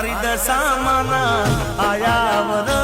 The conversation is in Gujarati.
મારી દશામાં આયા વર